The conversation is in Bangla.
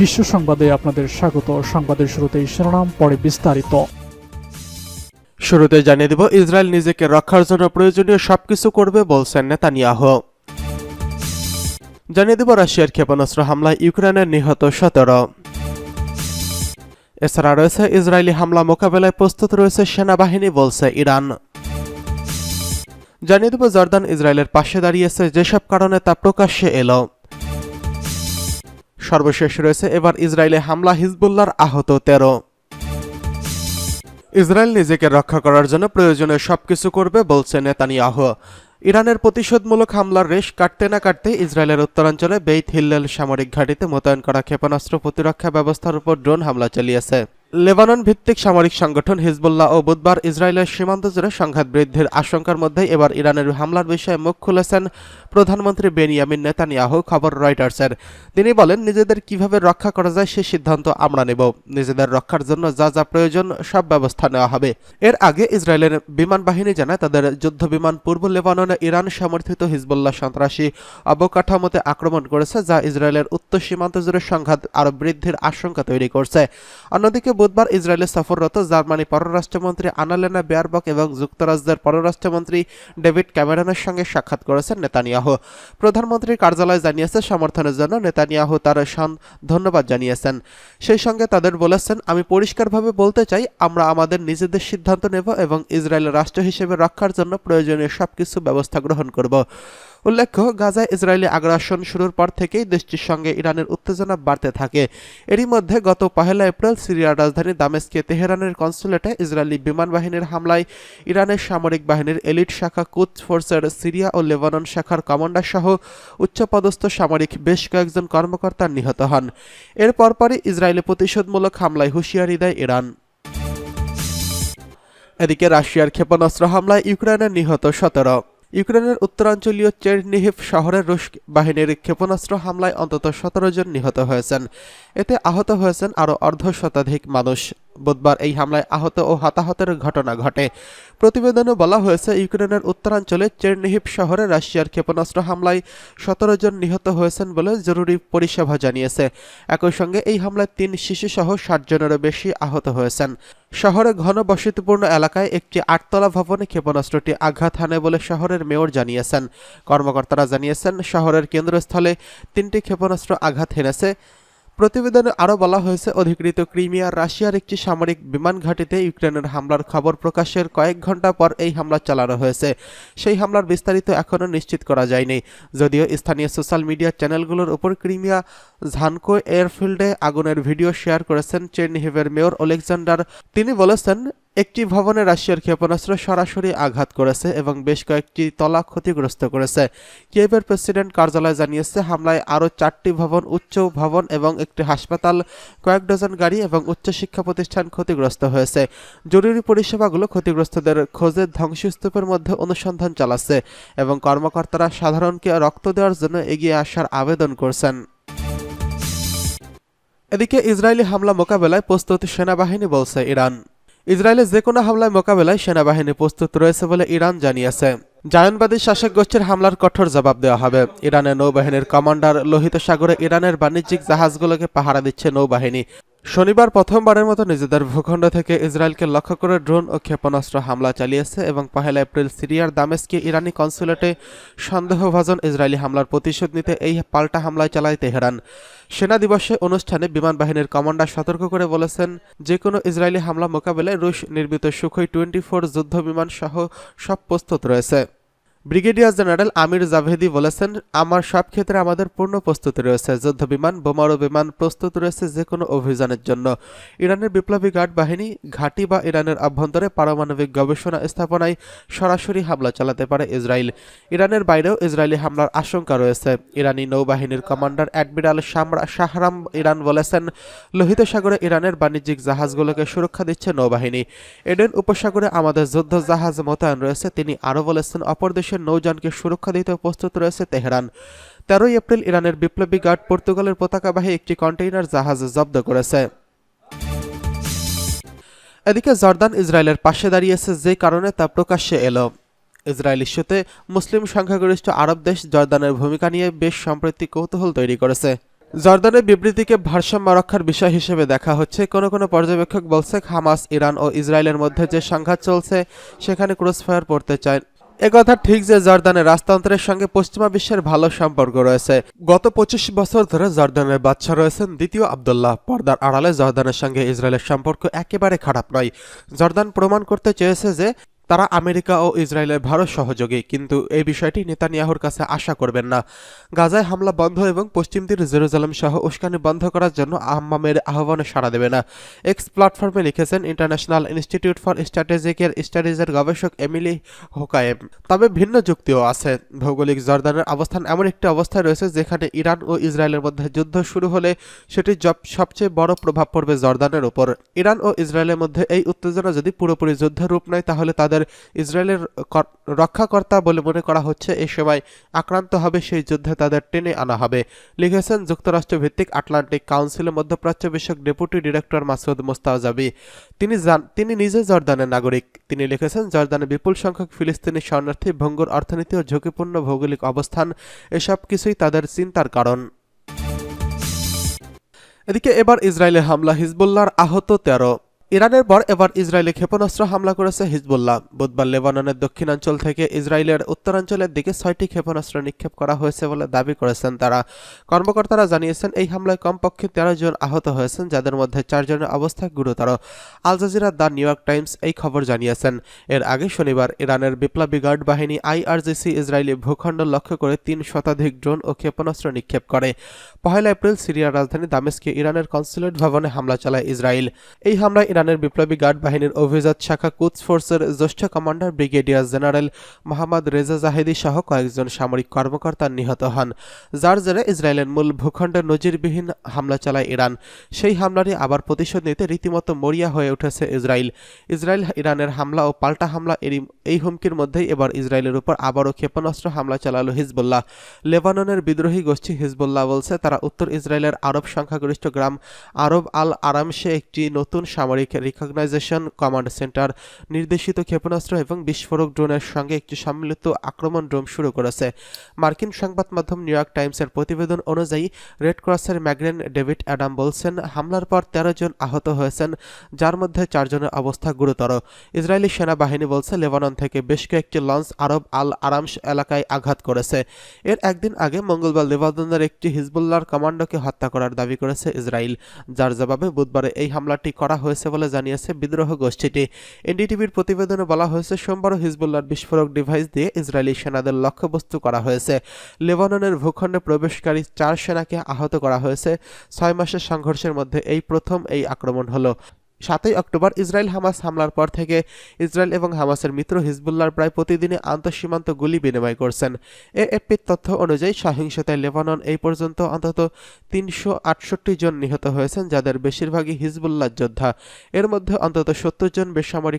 বিশ্ব সংবাদে আপনাদের স্বাগত। সংবাদের শুরুতেই শিরোনাম, পরে বিস্তারিত। শুরুতে জানিয়ে দেব, ইসরায়েল নিজেকে রক্ষার জন্য প্রয়োজনীয় সবকিছু করবে বলছেন নেতানিয়াহ। জানিয়ে দেব, রাশিয়ার ক্ষেপণাস্ত্র হামলায় ইউক্রেনের নিহত সতেরো। এছাড়া রয়েছে ইসরায়েলি হামলা মোকাবেলায় প্রস্তুত রয়েছে সেনাবাহিনী, বলছে ইরান। জানিয়ে দেব, জর্দান ইসরায়েলের পাশে দাঁড়িয়েছে, যেসব কারণে তা প্রকাশ্যে এলো। সর্বশেষ রয়েছে এবার ইসরায়েলে হামলা হিজবুল্লার আহত তেরো। ইসরায়েল নিজেকে রক্ষা করার জন্য প্রয়োজনীয় সবকিছু করবে, বলছে নেতানিয়াহ। ইরানের প্রতিশোধমূলক হামলার রেশ কাটতে না কাটতে ইসরায়েলের উত্তরাঞ্চলে বেইথ হিল্লেল সামরিক ঘাঁটিতে মোতায়েন করা ক্ষেপণাস্ত্র প্রতিরক্ষা ব্যবস্থার উপর ড্রোন হামলা চালিয়েছে। লেবানন ভিত্তিক সামরিক সংগঠন হিজবুল্লাহ ও বুধবার ইসরায়েলের সীমান্ত জুড়ে সংঘাত বৃদ্ধির আশঙ্কার মধ্যে এবার ইরানের হামলার বিষয়ে মুখ খুলেছেন প্রধানমন্ত্রী বেনিয়ামিন নেতানিয়াহু, খবর রয়টার্সের। তিনি বলেন, নিজেদের কীভাবে রক্ষা করা যায় সে সিদ্ধান্ত আমরা নেব। নিজেদের রক্ষার জন্য যা যা প্রয়োজন, সব ব্যবস্থা নেওয়া হবে। এর আগে ইসরায়েলের বিমান বাহিনী জানায়, তাদের যুদ্ধ বিমান পূর্ব লেবাননে ইরান সমর্থিত হিজবুল্লাহ সন্ত্রাসী অবকাঠামোতে আক্রমণ করেছে, যা ইসরায়েলের উত্তর সীমান্ত জুড়ে সংঘাত আরও বৃদ্ধির আশঙ্কা তৈরি করছে। অন্যদিকে বুধবার ইসরায়েলে সফররত জার্মানি পররাষ্ট্রমন্ত্রী আনালেনা বেয়ারবক এবং যুক্তরাজ্যের পররাষ্ট্রমন্ত্রী ডেভিড ক্যামেরনের সঙ্গে সাক্ষাৎ করেছেন নেতানিয়াহু। প্রধানমন্ত্রীর কার্যালয় জানিয়েছে, সমর্থনের জন্য নেতানিয়াহু তার ধন্যবাদ জানিয়েছেন। সেই সঙ্গে তাদের বলেছেন, আমি পরিষ্কারভাবে বলতে চাই, আমরা আমাদের নিজেদের সিদ্ধান্ত নেব এবং ইসরায়েলের রাষ্ট্র হিসেবে রক্ষার জন্য প্রয়োজনীয় সবকিছু ব্যবস্থা গ্রহণ করব। উল্লেখ্য, গাজায় ইসরায়েলি আগ্রাসন শুরুর পর থেকেই দেশটির সঙ্গে ইরানের উত্তেজনা বাড়তে থাকে। এরই মধ্যে গত পহেলা এপ্রিল সিরিয়ার রাজধানী দামেস্কে তেহরানের কনসুলেটে ইসরায়েলি বিমান বাহিনীর হামলায় ইরানের সামরিক বাহিনীর এলিট শাখা কুচ ফোর্সের সিরিয়া ও লেবানন শাখার কমান্ডার সহ উচ্চপদস্থ সামরিক বেশ কয়েকজন কর্মকর্তা নিহত হন। এর পরপরই ইসরায়েলি প্রতিশোধমূলক হামলায় হুঁশিয়ারি দেয় ইরান। এদিকে রাশিয়ার ক্ষেপণাস্ত্র হামলায় ইউক্রেনের নিহত সতেরো। ইউক্রেনের উত্তরাঞ্চলীয় চেরনিহিভ শহরে রুশ বাহিনীর ক্ষেপণাস্ত্র হামলায় অন্তত সতেরো জন নিহত হয়েছেন। এতে আহত হয়েছেন আরও অর্ধ শতাধিক মানুষ। বুধবার এই হামলায় আহত ও হতাহতের ঘটনা ঘটে। প্রতিবেদনে বলা হয়েছে, ইউক্রেনের উত্তরাঞ্চলে চেরনিহিভ শহরে রাশিয়ার ক্ষেপণাস্ত্র হামলায় সতেরো জন নিহত হয়েছেন বলে জরুরি পরিষেবা জানিয়েছে। একই সঙ্গে এই হামলায় তিন শিশুসহ ষাট জনেরও বেশি আহত হয়েছেন। শহরে ঘন বসতিপূর্ণ এলাকায় একটি আটতলা ভবনে ক্ষেপণাস্ত্রটি আঘাত হানে বলে শহরের মেয়র জানিয়েছেন। কর্মকর্তারা জানিয়েছেন, শহরের কেন্দ্রস্থলে তিনটি ক্ষেপণাস্ত্র আঘাত হেনেছে। প্রতিবেদনে আরও বলা হয়েছে, অধিকৃত ক্রিমিয়া রাশিয়ার একটি সামরিক বিমান ঘাটিতে ইউক্রেনের হামলার খবর প্রকাশের কয়েক ঘণ্টা পর এই হামলা চালানো হয়েছে। সেই হামলার বিস্তারিত এখনও নিশ্চিত করা যায়নি। যদিও স্থানীয় সোশ্যাল মিডিয়া চ্যানেলগুলোর উপর ক্রিমিয়া ঝানকো এয়ারফিল্ডে আগুনের ভিডিও শেয়ার করেছেন চেরনিহিভের মেয়র অলেকজান্ডার। তিনি বলেছেন একটি ভবনে রাশিয়ার ক্ষেপণাস্ত্র সরাসরি আঘাত করেছে এবং বেশ কয়েকটি তলা ক্ষতিগ্রস্ত করেছে। কিয়েভের প্রেসিডেন্ট কার্যালয় জানিয়েছে, হামলায় আরও চারটি ভবন, উচ্চ ভবন এবং একটি হাসপাতাল, কয়েক ডজন গাড়ি এবং উচ্চশিক্ষা প্রতিষ্ঠান ক্ষতিগ্রস্ত হয়েছে। জরুরি পরিষেবাগুলো ক্ষতিগ্রস্তদের খোঁজে ধ্বংসস্তূপের মধ্যে অনুসন্ধান চালাচ্ছে এবং কর্মকর্তারা সাধারণকে রক্ত দেওয়ার জন্য এগিয়ে আসার আবেদন করছেন। এদিকে ইসরায়েলি হামলা মোকাবেলায় প্রস্তুত সেনাবাহিনী বলছে, ইরান ইসরায়েলের যে কোনো হামলায় মোকাবেলায় সেনাবাহিনী প্রস্তুত রয়েছে বলে ইরান জানিয়েছে। জায়নবাদী শাসক গোষ্ঠীর হামলার কঠোর জবাব দেওয়া হবে। ইরানের নৌবাহিনীর কমান্ডার লোহিত সাগরে ইরানের বাণিজ্যিক জাহাজগুলোকে পাহারা দিচ্ছে নৌবাহিনী। শনিবার প্রথমবারের মতো নিজেদের ভূখণ্ড থেকে ইসরায়েলকে লক্ষ্য করে ড্রোন ও ক্ষেপণাস্ত্র হামলা চালিয়েছে এবং পহেলা এপ্রিল সিরিয়ার দামেস্কে ইরানি কনসুলেটে সন্দেহভাজন ইসরায়েলি হামলার প্রতিশোধ নিতে এই পাল্টা হামলায় চালায় তেহরান। সেনা দিবসে অনুষ্ঠানে বিমান বাহিনীর কমান্ডার সতর্ক করে বলেছেন যে কোনো ইসরায়েলি হামলা মোকাবেলায় রুশ নির্মিত সুখই টোয়েন্টি ফোর যুদ্ধ বিমান সহ সব প্রস্তুত রয়েছে। ব্রিগেডিয়ার জেনারেল আমির জাভেদি বলেছেন, আমার সব ক্ষেত্রে আমাদের পূর্ণ প্রস্তুতি রয়েছে। যুদ্ধ বিমান, বোমারু বিমান প্রস্তুত রয়েছে যে কোনো অভিযানের জন্য। ইরানের বিপ্লবী গার্ড বাহিনী, ঘাঁটি বা ইরানের অভ্যন্তরে পারমাণবিক গবেষণা স্থাপনায় সরাসরি হামলা চালাতে পারে ইসরায়েল। ইরানের বাইরেও ইসরায়েলি হামলার আশঙ্কা রয়েছে। ইরানি নৌবাহিনীর কমান্ডার অ্যাডমিরাল শামরা শাহরাম ইরান বলেছেন, লোহিত সাগরে ইরানের বাণিজ্যিক জাহাজগুলোকে সুরক্ষা দিচ্ছে নৌবাহিনী। এডেন উপসাগরে আমাদের যুদ্ধ জাহাজ মোতায়েন রয়েছে, তিনি আরও বলেছেন অপর দেশের নৌযানকে সুরক্ষা দিতে প্রস্তুত রয়েছে তেহরান। তেরোই এপ্রিল ইরানের বিপ্লবী গার্ড পর্তুগালের পতাকাবাহী একটি কন্টেইনার জাহাজ জব্দ করেছে। এদিকে জর্দান ইসরায়েলের পাশে দাঁড়িয়েছে যে কারণে তা প্রকাশ্যে এলো। ইসরায়েল ইস্যুতে মুসলিম সংখ্যাগরিষ্ঠ আরব দেশ জর্দানের ভূমিকা নিয়ে বেশ সম্প্রতি কৌতূহল তৈরি করেছে। জর্দানের বিবৃতিকে ভারসাম্য রক্ষার বিষয় হিসেবে দেখা হচ্ছে। কোনো কোনো পর্যবেক্ষক বলছে, হামাস, ইরান ও ইসরায়েলের মধ্যে যে সংঘাত চলছে, সেখানে ক্রসফায়ার পড়তে চায় একথা ঠিক যে জর্দানের রাজতন্ত্রের সঙ্গে পশ্চিমা বিশ্বের ভালো সম্পর্ক রয়েছে। গত পঁচিশ বছর ধরে জর্দানের বাচ্চা রয়েছেন দ্বিতীয় আবদুল্লাহ। পর্দার আড়ালে জর্দানের সঙ্গে ইসরায়েলের সম্পর্ক একেবারে খারাপ নয়। জর্দান প্রমাণ করতে চেয়েছে যে তারা আমেরিকা ও ইসরায়েলের ভারত সহযোগী, কিন্তু এই বিষয়টি নেতানিয়াহুর কাছে আশা করবেন না। গাজায় হামলা বন্ধ এবং পশ্চিম তীর জেরুজালেম সহ উস্কানি বন্ধ করার জন্য আহমামের আহ্বানে সাড়া দেবে না। এক্স প্ল্যাটফর্মে লিখেছেন ইন্টারন্যাশনাল ইনস্টিটিউট ফর স্ট্র্যাটেজিক্যাল স্টাডিজের গবেষক এমিলি হোকায়েম। তবে ভিন্ন যুক্তিও আছে। ভৌগোলিক জর্দানের অবস্থান এমন একটি অবস্থায় রয়েছে যেখানে ইরান ও ইসরায়েলের মধ্যে যুদ্ধ শুরু হলে সেটি সবচেয়ে বড় প্রভাব পড়বে জর্দানের উপর। ইরান ও ইসরায়েলের মধ্যে এই উত্তেজনা যদি পুরোপুরি যুদ্ধের রূপ নেয়, তাহলে তাদের ইসরায়েলের রক্ষাকর্তা বলে মনে করা হচ্ছে এই সময় আক্রান্ত হবে সেই যুদ্ধে তাদের টেনে আনা হবে। লিখেছেন যুক্তরাষ্ট্র ভিত্তিক আটলান্টিক কাউন্সিলের মধ্যপ্রাচ্য বিষয়ক ডেপুটি ডিরেক্টর মাসুদ মোস্তাজাবি তিনি তিনি নিজে জর্দানের নাগরিক। তিনি লিখেছেন, জর্দানে বিপুল সংখ্যক ফিলিস্তিনি শরণার্থী, ভঙ্গুর অর্থনীতি ও ঝুঁকিপূর্ণ ভৌগোলিক অবস্থান, এসব কিছুই তাদের চিন্তার কারণ। এদিকে এবার ইসরায়েলে হামলা, হিজবুল্লাহর আহত তেরো। ইরানের পর এবার ইসরায়েলে ক্ষেপণাস্ত্র হামলা করেছে হিজবুল্লাহ। বুধবার লেবাননের দক্ষিণাঞ্চল থেকে ইসরায়েলের উত্তরাঞ্চলের দিকে ছয়টি ক্ষেপণাস্ত্র নিক্ষেপ করা হয়েছে বলে দাবি করেছেন তারা। কর্মকর্তারা জানিয়েছেন, এই হামলায় কমপক্ষে তেরো জন আহত হয়েছেন, যাদের মধ্যে চারজনের অবস্থা গুরুতর। Al Jazeera, the New York Times এই খবর জানিয়েছেন। এর আগে শনিবার ইরানের বিপ্লবী গার্ড বাহিনী আইআরজিসি ইসরায়েলি ভূখণ্ড লক্ষ্য করে তিন শতাধিক ড্রোন ও ক্ষেপণাস্ত্র নিক্ষেপ করে। পহেলা এপ্রিল সিরিয়ার রাজধানী দামেস্কে ইরানের কনসুলেট ভবনে হামলা চালায় ইসরায়েল। এই হামলায় ইরানের বিপ্লবী গার্ড বাহিনীর অভিজাত শাখা কুচ ফোর্সের জ্যেষ্ঠ commander brigadier general Mohammad Reza Zahedi সহ কয়েকজন সামরিক কর্মকর্তা নিহত হন। যার জেরে ইসরায়েলের মূল ভূখণ্ডে নজিরবিহীন হামলা চালায় ইরান। সেই হামলারই আবার প্রতিশোধ নিতে রীতিমতো মরিয়া হয়ে উঠেছে ইসরায়েল। ইসরায়েল, ইরানের হামলা ও পাল্টা হামলা এই হুমকির মধ্যেই এবার ইসরায়েলের উপর আবারও ক্ষেপণাস্ত্র হামলা চালালো হিজবুল্লাহ। লেবাননের বিদ্রোহী গোষ্ঠী হিজবুল্লাহ বলছে, তারা উত্তর ইসরায়েলের আরব সংখ্যাগরিষ্ঠ গ্রাম আরব আল আরামসে একটি নতুন সামরিক রিকগনাইজেশন কমান্ড সেন্টার নির্দেশিত ক্ষেপণাস্ত্র এবং বিস্ফোরক ড্রোনের সঙ্গে একটি সম্মিলিত আক্রমণ ড্রোন শুরু করেছে। মার্কিন সংবাদ মাধ্যম নিউ ইয়র্ক টাইমসের প্রতিবেদন অনুযায়ী রেড ক্রসের ম্যাগরেন ডেভিড অ্যাডাম বলছেন, হামলার পর তেরো জন আহত হয়েছেন, যার মধ্যে চারজনের অবস্থা গুরুতর। ইসরায়েলি সেনাবাহিনী বলছে, লেবানন থেকে বেশ কয়েকটি লঞ্চ আরব আল আরামস এলাকায় আঘাত করেছে। এর একদিন আগে মঙ্গলবার লেবাননের একটি হিজবুল্লাহর কমান্ডোকে হত্যা করার দাবি করেছে ইসরায়েল। যার জবাবে বুধবারে এই হামলাটি করা হয়েছে বলে জানিয়েছে বিদ্রোহ গোষ্ঠীটি। এনডিটিভির প্রতিবেদনে বলা হয়েছে, সোমবারও হিজবুল্লার বিস্ফোরক ডিভাইস দিয়ে ইসরায়েলি সেনাদের লক্ষ্যবস্তু করা হয়েছে। লেবাননের ভূখণ্ডে প্রবেশকারী চার সেনাকে আহত করা হয়েছে। ছয় মাসের সংঘর্ষের মধ্যে এই প্রথম এই আক্রমণ হলো। সাতই অক্টোবর ইসরায়েল হামাস হামলার পর থেকে ইসরায়েল এবং হামাসের মিত্র হিজবুল্লাহর প্রায় প্রতিদিনই আন্তঃসীমান্ত গুলি বিনিময় করছেন। এএফপির তথ্য অনুযায়ী সহিংসতায় লেবানন এই পর্যন্ত অন্তত তিনশো আটষট্টি জন নিহত হয়েছেন, যাদের বেশিরভাগই হিজবুল্লাহ যোদ্ধা। এর মধ্যে অন্তত সত্তর জন বেসামরিক